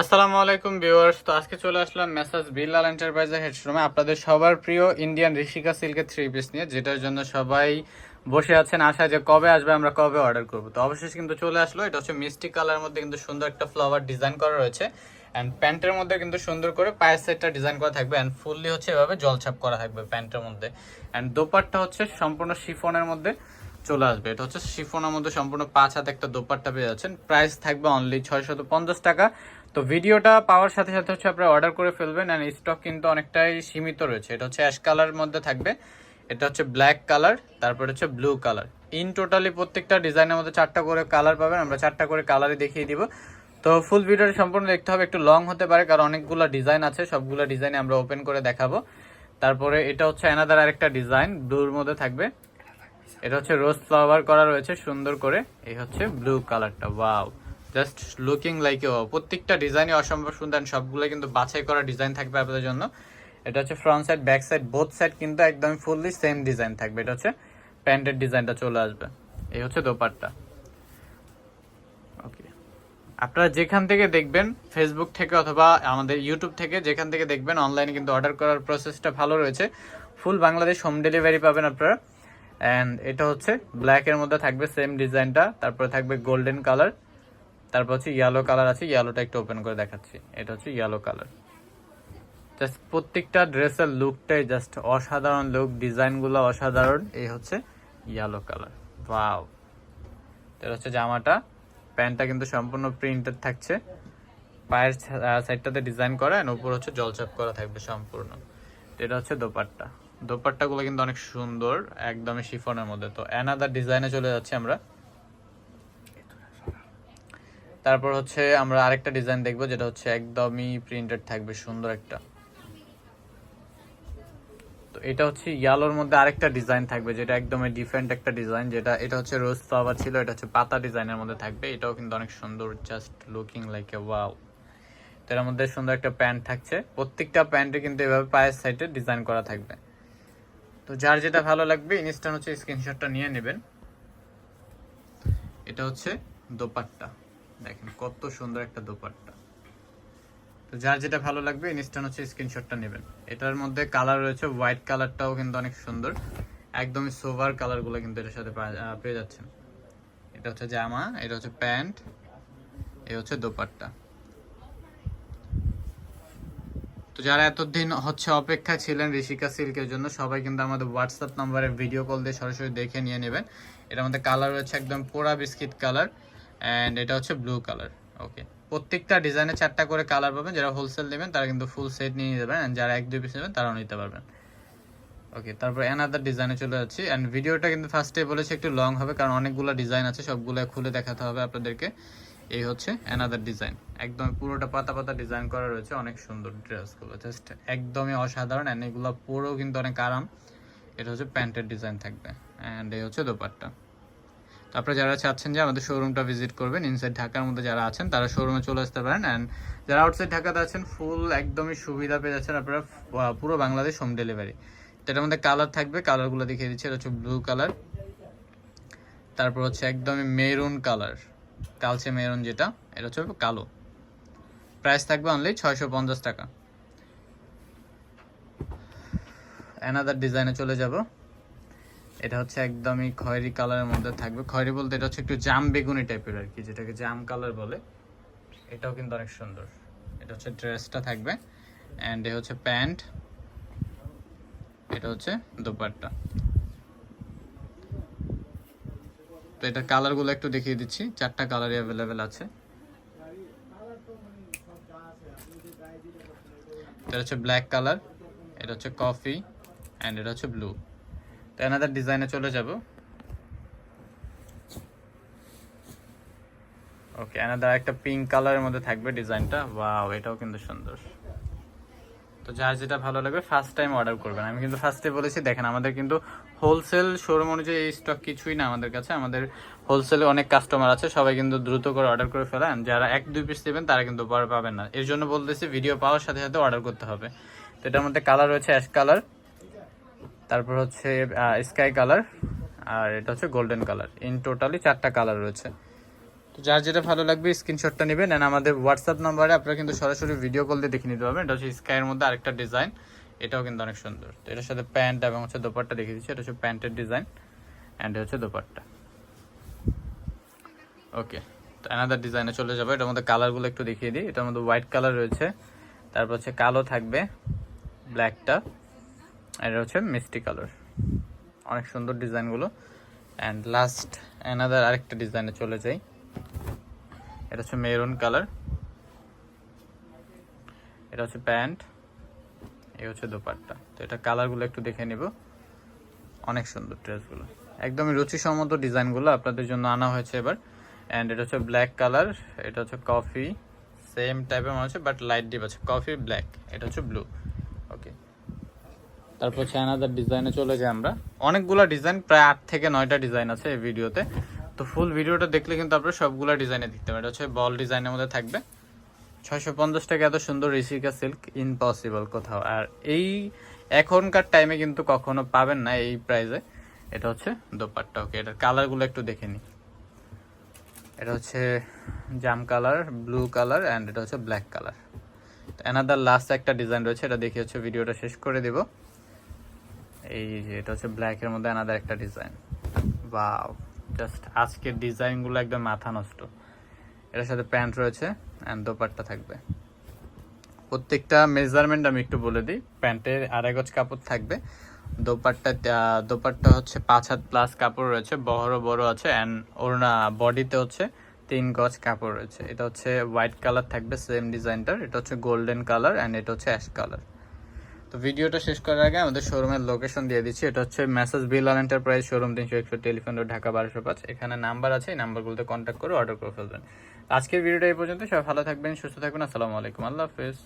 আসসালামু আলাইকুম ভিউয়ার্স। তো আজকে চলে আসলাম মেসাজ বিল্লাল এন্টারপ্রাইজের হেডশোরুমে আপনাদের সবার প্রিয় ইন্ডিয়ান ঋষিকা সিল্কের থ্রি পিস নিয়ে, যেটার জন্য সবাই বসে আছেন আশা যে কবে আসবে, আমরা কবে অর্ডার করব। তো অবশেষে কিন্তু চলে আসলো, এটা হচ্ছে মিষ্টি কালার মধ্যে কিন্তু সুন্দর একটা ফ্লাওয়ার ডিজাইন করা রয়েছে। অ্যান্ড প্যান্টের মধ্যে কিন্তু সুন্দর করে পায়ের সেটটা ডিজাইন করা থাকবে অ্যান্ড ফুললি হচ্ছে এভাবে জলছাপ করা থাকবে প্যান্টের মধ্যে। অ্যান্ড দোপারটা হচ্ছে সম্পূর্ণ শিফনের মধ্যে চলে আসবে। এটা হচ্ছে শিফনের মধ্যে সম্পূর্ণ পাঁচ হাতে একটা দোপাট্টা পেয়ে যাচ্ছেন। প্রাইস থাকবে অনলি ছয়শত পঞ্চাশ টাকা। তো ভিডিওটা পাওয়ার সাথে সাথে হচ্ছে আপনারা অর্ডার করে ফেলবেন অ্যান্ড স্টক কিন্তু অনেকটাই সীমিত রয়েছে। এটা হচ্ছে অ্যাশ কালার মধ্যে থাকবে। এটা হচ্ছে ব্ল্যাক কালার তারপরে হচ্ছে ব্লু কালার ইন টোটালি প্রত্যেকটা ডিজাইনের মধ্যে চারটা করে কালার পাবেন, আমরা চারটা করে কালারই দেখিয়ে দিব। তো ফুল ভিডিওটা সম্পূর্ণ দেখতে হবে, একটু লং হতে পারে, কারণ অনেকগুলো ডিজাইন আছে, সবগুলো ডিজাইন আমরা ওপেন করে দেখাবো। তারপরে এটা হচ্ছে অ্যানাদার আরেকটা ডিজাইন ব্লুর মধ্যে থাকবে। এটা হচ্ছে রোজ ফ্লাওয়ার করা রয়েছে সুন্দর করে। এই হচ্ছে ব্লু কালারটা ওয়াও জাস্ট লুকিং লাইক প্রত্যেকটা ডিজাইনই অসম্ভব সুন্দর সবগুলো কিন্তু বাছাই করা ডিজাইন থাকবে আপনাদের জন্য। এটা হচ্ছে front side back side both side কিন্তু একদম ফুললি সেম ডিজাইন থাকবে। এটা হচ্ছে প্যান্টের ডিজাইনটা চলে আসবে। এই হচ্ছে দোপাট্টা। ওকে আপনারা যেখান থেকে দেখবেন ফেসবুক থেকে অথবা আমাদের ইউটিউব থেকে যেখান থেকে দেখবেন অনলাইনে কিন্তু অর্ডার করার প্রসেসটা ভালো রয়েছে। ফুল বাংলাদেশ হোম ডেলিভারি পাবেন আপনারা। অ্যান্ড এটা হচ্ছে ব্ল্যাকের মধ্যে থাকবে সেম ডিজাইনটা তারপরে থাকবে গোল্ডেন কালার তারপর হচ্ছে ইয়েলো কালার আছে ইয়েলোটা একটু ওপেন করে দেখাচ্ছি। এটা হচ্ছে ইয়েলো কালার জাস্ট প্রত্যেকটা ড্রেসের লুকটাই জাস্ট অসাধারণ লুক ডিজাইনগুলো অসাধারণ। এই হচ্ছে ইয়েলো কালার ওয়াও এটা হচ্ছে জামাটা। প্যান্টটা কিন্তু সম্পূর্ণ প্রিন্টেড থাকছে। পায়ের সাইডটাতে ডিজাইন করা আর উপর হচ্ছে জলচাপ করা থাকবে সম্পূর্ণ। এটা হচ্ছে দোপাট্টা। দোপাট্টাগুলো কিন্তু অনেক সুন্দর, একদমই শিফনের মধ্যে। তো অ্যানাদার ডিজাইনে চলে যাচ্ছি আমরা। তারপর হচ্ছে আমরা আরেকটা ডিজাইন দেখব, যেটা হচ্ছে একদমই প্রিন্টেড থাকবে, সুন্দর একটা। তো এটা হচ্ছে ইয়ালোর মধ্যে আরেকটা ডিজাইন থাকবে, যেটা একদমই ডিফারেন্ট একটা ডিজাইন যেটা, এটা হচ্ছে রোজ ফ্লাওয়ার ছিল, এটা হচ্ছে পাতা ডিজাইনের মধ্যে থাকবে, এটাও কিন্তু অনেক সুন্দর just looking like a wow এর মধ্যে সুন্দর একটা প্যান্ট থাকছে, প্রত্যেকটা প্যান্টে কিন্তু এভাবে পায়ের সাইডে ডিজাইন করা থাকবে। তো যার যেটা ভালো লাগবে ইনস্ট্যান্ট হচ্ছে স্ক্রিনশটটা নিয়ে নেবেন। এটা হচ্ছে দোপাট্টা। দেখেন, কত সুন্দর একটা দোপাট্টা। তো যার যেটা ভালো লাগবে ইনস্ট্যান্ট হচ্ছে স্ক্রিনশটটা নেবেন। এটার মধ্যে কালার রয়েছে হোয়াইট কালারটাও কিন্তু অনেক সুন্দর। একদমই সোভার কালারগুলো কিন্তু এটার সাথে পেয়ে যাচ্ছেন। এটা হচ্ছে জামা, এটা হচ্ছে প্যান্ট, এ হচ্ছে দোপাট্টা। তো যারা এতদিন হচ্ছে অপেক্ষা ছিলেন ঋষিকা সিল্কের জন্য, সবাই কিন্তু আমাদের হোয়াটসঅ্যাপ নাম্বারে ভিডিও কল দিয়ে সরাসরি দেখে নিয়ে নেবেন। এটার মধ্যে কালার রয়েছে একদম পোড়া বিস্কিট কালার অ্যান্ড এটা হচ্ছে ব্লু কালার ওকে প্রত্যেকটা ডিজাইনে চারটা করে কালার পাবেন, যারা হোলসেল নেবেন, তারা কিন্তু ফুল সেট নিয়ে নিতে পারেন যারা এক, দুই পিস নেবেন, তারাও নিতে পারবেন। ওকে তারপর অ্যানাদার ডিজাইনে চলে যাচ্ছি অ্যান্ড ভিডিওটা কিন্তু ফার্স্টে বলেছি একটু লং হবে, কারণ অনেকগুলো ডিজাইন আছে, সবগুলো খুলে দেখাতে হবে আপনাদেরকে। এই হচ্ছে অ্যানাদার ডিজাইন একদম পুরোটা পাতা পাতা ডিজাইন করা রয়েছে, অনেক সুন্দর ড্রেসগুলো জাস্ট একদমই অসাধারণ অ্যান্ড এগুলো পুরো কিন্তু অনেক আরাম। এটা হচ্ছে প্যান্টের ডিজাইন থাকবে অ্যান্ড এই হচ্ছে দোপাট্টা। তারপরে যারা চাচ্ছেন যে আমাদের শোরুমটা ভিজিট করবেন ইনসাইড ঢাকার মধ্যে যারা আছেন, তারা শোরুমে চলে আসতে পারেন অ্যান্ড যারা আউটসাইড ঢাকাতে আছেন ফুল একদমই সুবিধা পেয়ে যাচ্ছেন আপনারা পুরো বাংলাদেশ হোম ডেলিভারি তো এটার মধ্যে কালার থাকবে কালারগুলো দেখিয়ে দিচ্ছি, এটা হচ্ছে ব্লু কালার তারপর হচ্ছে একদমই মেরুন কালার কালচে মেরুন যেটা, এটা হচ্ছে কালো। প্রাইস থাকবে অনলি ছয়শো পঞ্চাশ টাকা। অ্যানাদার ডিজাইনে চলে যাব। এটা হচ্ছে একদমই খয়েরি কালারের মধ্যে থাকবে। খয়েরি বলতে এটা হচ্ছে একটু জাম বেগুনি টাইপের আর কি, যেটাকে জাম কালার বলে। এটাও কিন্তু অনেক সুন্দর। এটা হচ্ছে ড্রেসটা থাকবে। অ্যান্ড এ হচ্ছে প্যান্ট। এটা হচ্ছে দোপাট্টা। তো এটার কালারগুলো একটু দেখিয়ে দিচ্ছি। চারটা কালারই অ্যাভেলেবেল আছে। এটা হচ্ছে ব্ল্যাক কালার এটা হচ্ছে কফি অ্যান্ড এটা হচ্ছে ব্লু তো এনাদের ডিজাইনে চলে যাব। ওকে এনাদের একটা পিঙ্ক কালারের মধ্যে থাকবে ডিজাইনটা ওয়াও এটাও কিন্তু সুন্দর। তো যার যেটা ভালো লাগবে ফার্স্ট টাইম অর্ডার করবেন। আমি কিন্তু ফার্স্টে বলেছি, দেখেন, আমাদের কিন্তু হোলসেল শোরুম অনুযায়ী এই স্টক কিছুই না আমাদের কাছে। আমাদের হোলসেলে অনেক কাস্টমার আছে, সবাই কিন্তু দ্রুত করে অর্ডার করে ফেলেন যারা এক, দুই পিস দেবেন তারা কিন্তু পাবেন না। এর জন্য বলতেছি ভিডিও পাওয়ার সাথে সাথে অর্ডার করতে হবে। তো এটার মধ্যে কালার রয়েছে অ্যাশ কালার তারপর হচ্ছে স্কাই কালার আর এটা হচ্ছে গোল্ডেন কালার ইন টোটালি চারটা কালার রয়েছে। তো যার যেটা ভালো লাগবে স্ক্রিনশটটা নেবেন। এন্ড আমাদের হোয়াটসঅ্যাপ নাম্বারে আপনারা কিন্তু সরাসরি ভিডিও কল দিয়ে দেখে নিতে পারবেন। এটা হচ্ছে স্কাইয়ের মধ্যে আরেকটা ডিজাইন এটাও কিন্তু অনেক সুন্দর। তো এটার সাথে প্যান্ট এবং হচ্ছে দোপাট্টা দেখিয়ে দিচ্ছি। এটা হচ্ছে প্যান্টের ডিজাইন অ্যান্ড হচ্ছে দোপাট্টা। ওকে তো অ্যানাদার ডিজাইনে চলে যাবে। এটার মধ্যে কালারগুলো একটু দেখিয়ে দিই। এটার মধ্যে হোয়াইট কালার রয়েছে। তারপর হচ্ছে কালো থাকবে। ব্ল্যাকটা এটা হচ্ছে মিষ্টি কালার। অনেক সুন্দর ডিজাইনগুলো। অ্যান্ড লাস্ট অ্যানাদার আরেকটা ডিজাইনে চলে যাই। এটা হচ্ছে মেরুন কালার। এটা হচ্ছে প্যান্ট। এই হচ্ছে দোপাট্টা। তো এটা কালারগুলো একটু দেখে নিব। অনেক সুন্দর ড্রেসগুলো। একদমই রুচিসম্মত ডিজাইনগুলো আপনাদের জন্য আনা হয়েছে এবার। অ্যান্ড এটা হচ্ছে ব্ল্যাক কালার। এটা হচ্ছে কফি। সেম টাইপের মনে হচ্ছে বাট লাইট ডিপ আছে। Coffee black. এটা হচ্ছে ব্লু। তারপর হচ্ছে অ্যানাদার ডিজাইনে চলে যাই আমরা। অনেকগুলো ডিজাইন প্রায় আট থেকে নয়টা ডিজাইন আছে এই ভিডিওতে তো ফুল ভিডিওটা দেখলে কিন্তু আপনারা সবগুলো ডিজাইনে দেখতে পারেন এটা হচ্ছে বল ডিজাইনের মধ্যে থাকবে। ছয়শো পঞ্চাশ টাকা এত সুন্দর ঋষিকা সিল্ক ইম্পসিবল কোথাও। আর এই এখনকার টাইমে কিন্তু কখনো পাবেন না এই প্রাইজে এটা হচ্ছে দোপাট্টা ওকে এটার কালারগুলো একটু দেখে নিই। এটা হচ্ছে জাম কালার ব্লু কালার অ্যান্ড এটা হচ্ছে ব্ল্যাক কালার অ্যানাদার লাস্ট একটা ডিজাইন রয়েছে, এটা দেখে হচ্ছে ভিডিওটা শেষ করে দিব। এই যে, এটা হচ্ছে ব্ল্যাকের মধ্যে অ্যানাদার একটা ডিজাইন বাও জাস্ট আজকের ডিজাইনগুলো একদম মাথা নষ্ট। এটার সাথে প্যান্ট রয়েছে অ্যান্ড দোপাট্টা থাকবে। প্রত্যেকটা মেজারমেন্ট আমি একটু বলে দিই, প্যান্টের আড়াই গজ কাপড় থাকবে। দোপাট্টা দোপাট্টা হচ্ছে পাঁচ হাত প্লাস কাপড় রয়েছে বড় বড় আছে অ্যান্ড ওড়না বডিতে হচ্ছে তিন গজ কাপড় রয়েছে। এটা হচ্ছে হোয়াইট কালার থাকবে সেম ডিজাইনটার এটা হচ্ছে গোল্ডেন কালার অ্যান্ড এটা হচ্ছে অ্যাশ কালার তো ভিডিওটা শেষ করার আগে আমাদের শোরুমের লোকেশন দিয়ে দিচ্ছি। এটা হচ্ছে মেসেজ বিলাল এন্টারপ্রাইজ শোরুম তিনশো একশো টেলিফোন রোড ঢাকা বারোশো পাঁচ। এখানে নাম্বার আছে, এই নাম্বারগুলোতে কন্ট্যাক্ট করে অর্ডার করে ফেলবেন। আজকের ভিডিওটা এই পর্যন্ত সবাই ভালো থাকবেন, সুস্থ থাকবেন। আসসালামু আলাইকুম। আল্লাহ হাফেজ।